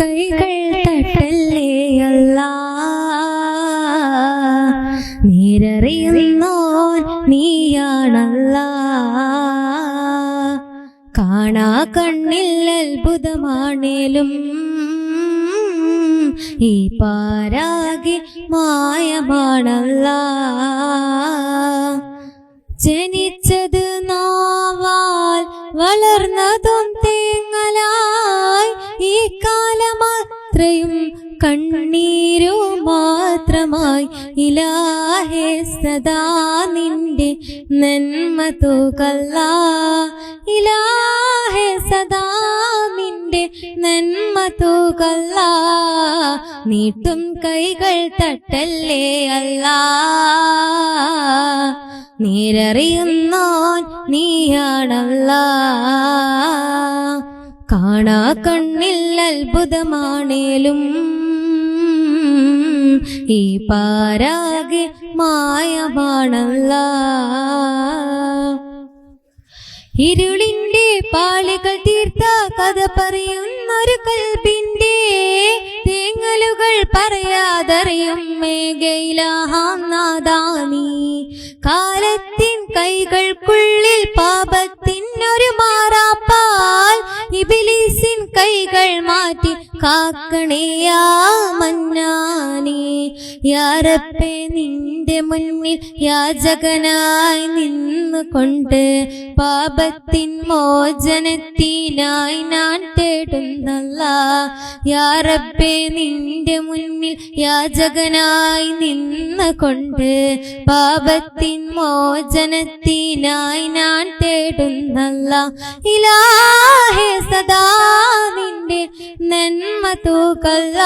കൈകൾ തട്ടല്ലേ അല്ല? നേരറിയുന്നോൻ നീയാണല്ല. കാണാ കണ്ണിൽ അത്ഭുതമാണേലും ഈ പാരാകി മായമാണല്ല. കാലമാത്രയും കണ്ണീരോ മാത്രമായി ഇലാഹേ സദാ നിന്റെ നന്മ തൂകല്ല. ഇലാഹേ സദാ നിന്റെ നന്മ തൂകല്ല. നീട്ടും കൈകൾ തട്ടല്ലേ അല്ലാ. നീരറിയുന്നോ നീയാണല്ല. കാണാ കണ്ണിൽ അത്ഭുതമാണേലും. ഈ പാരാകെ മായമാണല്ല. ഇരുളിന്റെ പാളികൾ തീർത്ത കഥ പറയുന്നൊരു കൽപ്പിന്റെ തേങ്ങലുകൾ പറയാതറിയും മേഘയിലാഹാം നാദാനി. കാലത്തിൻ കൈകൾക്കുള്ളിൽ കൈകൾ മാറ്റി കാക്കണിയാ മഞ്ഞാനി യാറപ്പെ നിന്റെ മുന്നിൽ യാചകനായി നിന്നുകൊണ്ട് പാപത്തിൻ മോചനത്തിനായി ഞാൻ തേടുന്നല്ല. യാറപ്പെ നിന്റെ മുന്നിൽ യാചകനായി നിന്നുകൊണ്ട് പാപത്തിൻ മോചനത്തിനായി ഞാൻ തേടുന്നല്ല. ഇലാഹെ നന്മ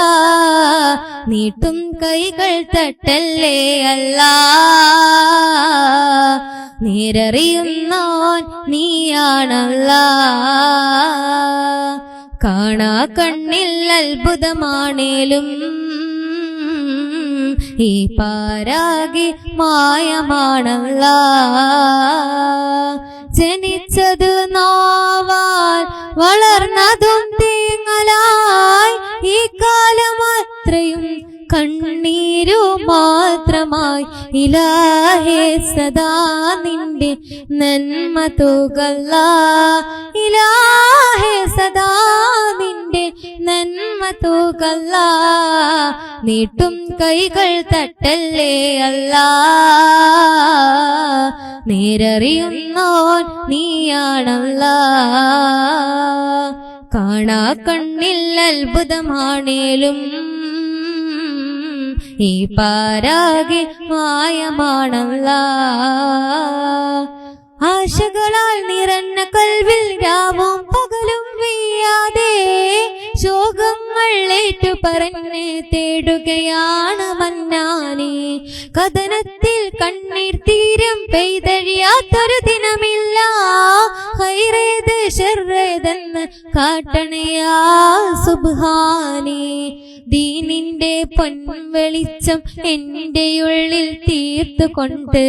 നീട്ടും കൈകൾ തട്ടല്ലേ അല്ല. നേരറിയുന്നോൻ നീയാണല്ല. കാണാ കണ്ണിൽ അത്ഭുതമാണേലും ഈ പാരാകി മായമാണല്ല. ജനിച്ചത് നോവാൻ വളർന്നതും തേങ്ങലായി കണ്ണീരു മാത്രമായി ഇലാഹേ സദാ നിന്റെ നന്മ തുകല്ല. ഇലാഹേ സദാ നിന്റെ നന്മ തുകല്ല. നീട്ടും കൈകൾ തട്ടല്ലേ അല്ല. നേരറിയുന്നോൻ നീയാണല്ല. കാണാ കണ്ണിൽ അത്ഭുതമാണേലും ഈ പാരാകെ മായമാണല്ല. ആശകളാൽ നിറഞ്ഞ കൽവിൽ രാവും പകലും വെയ്യാതെ ശോകങ്ങൾ ഏറ്റു പറഞ്ഞ് തേടുകയാണ് മന്നാനെ. കഥനത്തിൽ കണ്ണീർ തീരം പെയ്തഴിയാത്തൊരു ദിനമില്ല. ഹൈറേത് ഷെറേതെന്ന് കാട്ടണയാ സുബാനി ദീനിന്റെ പൊൻവെളിച്ചം എന്റെ ഉള്ളിൽ തീർത്തുകൊണ്ട്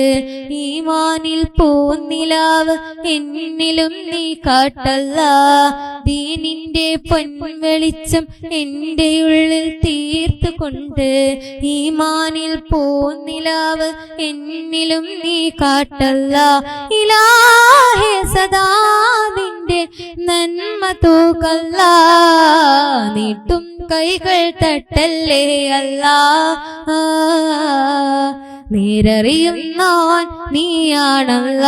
ഈമാനിൽ പൂന്നിലാവ് എന്നിലും നീ കാട്ടല്ല. ദീനിന്റെ പൊൻവെളിച്ചം എന്റെ ഉള്ളിൽ തീർത്തുകൊണ്ട് ഈമാനിൽ പൂന്നിലാവ് എന്നിലും നീ കാട്ടല്ല. ഇലാഹേ സദാ തൂക്കല്ല. നീട്ടും കൈകൾ തട്ടല്ലേ അല്ല. നേരറിയുന്നോൻ നീയാണല്ല.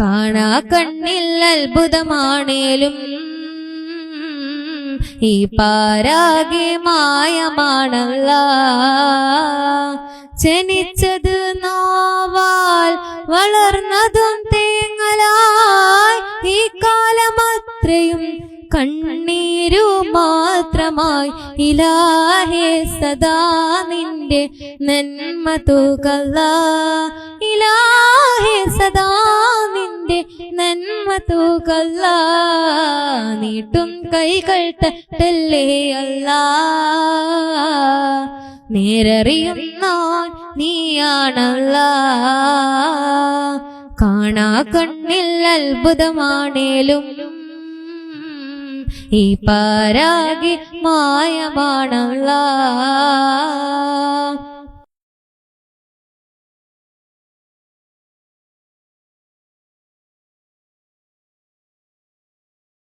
കാണാ കണ്ണിൽ അത്ഭുതമാണേലും ഈ പാരാകെ മായമാണല്ല. ജനിച്ചത് നോവാൽ വളർന്നതും തേങ്ങലായി ഈ കാലമത്രയും കണ്ണീരു മാത്രമായി ഇലാഹേ സദാ നിന്റെ നന്മ തൂകല്ല. ഇലാഹേ സദാ നിന്റെ നന്മ തൂകല്ല. നീട്ടും കൈകൾ തട്ടല്ലേ അല്ല. നേരറിയുന്ന നീയാണല്ല. കാണാ കണ്ണിൽ അത്ഭുതമാണേലും ഈ പാരാകി മായമാണല്ല